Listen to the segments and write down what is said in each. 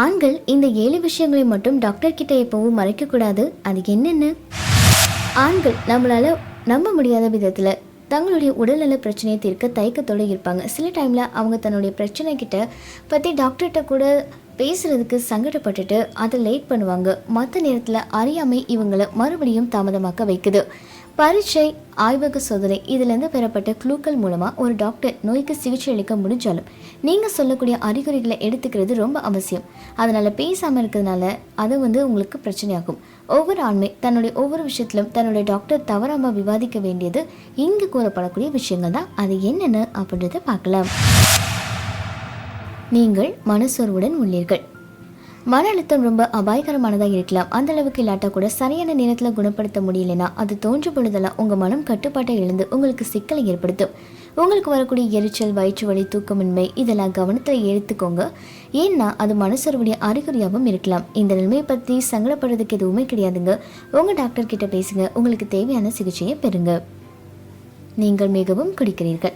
ஆண்கள் இந்த ஏழு விஷயங்களை மட்டும் டாக்டர் கிட்ட எப்பவும் மறைக்கக்கூடாது. அது என்னென்ன? ஆண்கள் நம்மளால நம்ப முடியாத விதத்தில் தங்களுடைய உடல்நல பிரச்சனையை தீர்க்க தயக்கத்தோடு இருப்பாங்க. சில டைமில் அவங்க தன்னுடைய பிரச்சனை கிட்ட பற்றி டாக்டர்கிட்ட கூட பேசுறதுக்கு சங்கடப்பட்டுட்டு அதை லேட் பண்ணுவாங்க. மற்ற நேரத்தில் அறியாமை இவங்களை மறுபடியும் தாமதமாக்க வைக்குது. பரீட்சை ஆய்வக சோதனை. இதிலிருந்து பெறப்பட்ட க்ளூக்கள் மூலமாக ஒரு டாக்டர் நோய்க்கு சிகிச்சை அளிக்க முடிஞ்சாலும் நீங்கள் சொல்லக்கூடிய அறிகுறிகளை எடுத்துக்கிறது ரொம்ப அவசியம். அதனால் பேசாமல் இருக்கிறதுனால அது வந்து உங்களுக்கு பிரச்சனையாகும். ஒவ்வொரு ஆண்மை தன்னுடைய ஒவ்வொரு விஷயத்திலும் தன்னுடைய டாக்டர் தவறாமல் விவாதிக்க வேண்டியது இங்கு கூறப்படக்கூடிய விஷயங்கள் தான். அது என்னென்னு அப்படின்றத பார்க்கலாம். நீங்கள் மனசோர்வுடன் உள்ளீர்கள். மன அழுத்தம் ரொம்ப அபாயகரமானதாக இருக்கலாம். அந்த அளவுக்கு இல்லாட்டா கூட சரியான நேரத்தில் குணப்படுத்த முடியலனா அது தோன்றும் பொழுதெல்லாம் உங்கள் மனம் கட்டுப்பாட்டை இழந்து உங்களுக்கு சிக்கலை ஏற்படுத்தும். உங்களுக்கு வரக்கூடிய எரிச்சல் வயிற்று வலி தூக்கமின்மை இதெல்லாம் கவனத்தில் எடுத்துக்கோங்க. ஏன்னா அது மனசருடைய அறிகுறியாகவும் இருக்கலாம். இந்த நிலைமையை பற்றி சங்கடப்படுறதுக்கு எதுவுமே கிடையாதுங்க. உங்கள் டாக்டர் கிட்ட பேசுங்க. உங்களுக்கு தேவையான சிகிச்சையை பெறுங்க. நீங்கள் மிகவும் குடிக்கிறீர்கள்.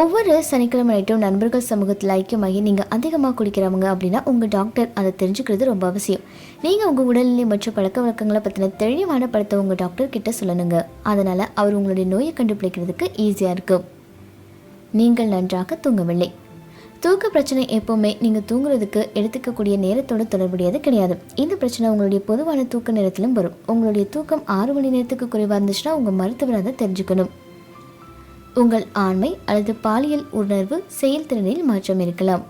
ஒவ்வொரு சனிக்கிழமை நைட்டும் நண்பர்கள் சமூகத்தில் ஐக்கியமாகி நீங்கள் அதிகமாக குடிக்கிறவங்க அப்படின்னா உங்கள் டாக்டர் அதை தெரிஞ்சுக்கிறது ரொம்ப அவசியம். நீங்கள் உங்கள் உடல்நிலை மற்றும் பழக்க வழக்கங்களை பற்றின தெளிவான படத்தை உங்கள் டாக்டர் கிட்ட சொல்லணுங்க. அதனால் அவர் உங்களுடைய நோயை கண்டுபிடிக்கிறதுக்கு ஈஸியாக இருக்கும். நீங்கள் நன்றாக தூங்கவில்லை. தூக்க பிரச்சனை எப்போவுமே நீங்கள் தூங்குறதுக்கு எடுத்துக்கக்கூடிய நேரத்தோட தொடர்புடையது கிடையாது. இந்த பிரச்சனை உங்களுடைய பொதுவான தூக்க நேரத்திலும் வரும். உங்களுடைய தூக்கம் ஆறு மணி நேரத்துக்கு குறைவாக இருந்துச்சுன்னா உங்கள் மருத்துவர் அதை தெரிஞ்சுக்கணும். உங்கள் ஆண்மை அல்லது பாலியல் உணர்வு செயல்திறனில் மாற்றம் இருக்கலாம்.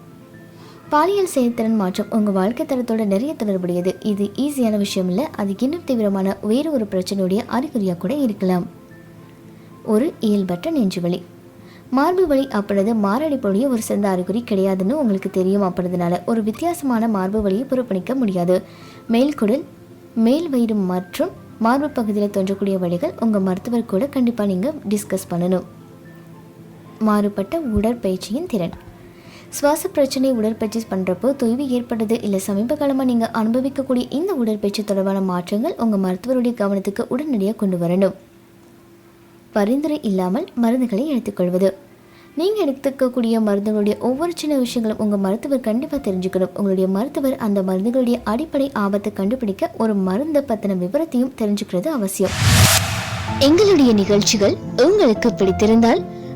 பாலியல் செயல்திறன் மாற்றம் உங்கள் வாழ்க்கை தரத்தோட நிறைய தொடர்புடையது. இது ஈஸியான விஷயம் இல்லை அது இன்னும் தீவிரமான வேறு ஒரு பிரச்சனையுடைய அறிகுறியாக கூட இருக்கலாம். ஒரு இயல்பற்ற நெஞ்சுவலி மார்பு வலி அப்படிது மாரடைப்புடைய ஒரு சிறந்த அறிகுறி கிடையாதுன்னு உங்களுக்கு தெரியும் அப்படின்றதுனால ஒரு வித்தியாசமான மார்பு வலியை புறப்பணிக்க முடியாது. மேல்குடல் மேல் வயிறு மற்றும் மார்பு பகுதியில் தோன்றக்கூடிய வழிகள் உங்கள் மருத்துவர் கூட கண்டிப்பாக நீங்கள் டிஸ்கஸ் பண்ணணும். மாறுபட்ட உடற்பயிற்சியின் திறன். சுவாச பிரச்சனை உடற்பயிற்சி பண்ணுறப்போ தொய்வு ஏற்பட்டது இல்லை சமீப காலமாக நீங்கள் அனுபவிக்கக்கூடிய இந்த உடற்பயிற்சி தொடர்பான மாற்றங்கள் உங்கள் மருத்துவருடைய கவனத்துக்கு உடனடியாக கொண்டு வரணும். பரிந்துரை இல்லாமல் மருந்துகளை எடுத்துக்கொள்வது. நீங்கள் எடுத்துக்கக்கூடிய மருந்துகளுடைய ஒவ்வொரு சின்ன விஷயங்களும் உங்கள் மருத்துவர் கண்டிப்பாக தெரிஞ்சுக்கணும். உங்களுடைய மருத்துவர் அந்த மருந்துகளுடைய அடிப்படை ஆபத்தை கண்டுபிடிக்க ஒரு மருந்தை பற்றின விவரத்தையும் தெரிஞ்சுக்கிறது அவசியம். எங்களுடைய நிகழ்ச்சிகள் உங்களுக்கு பிடித்திருந்தால்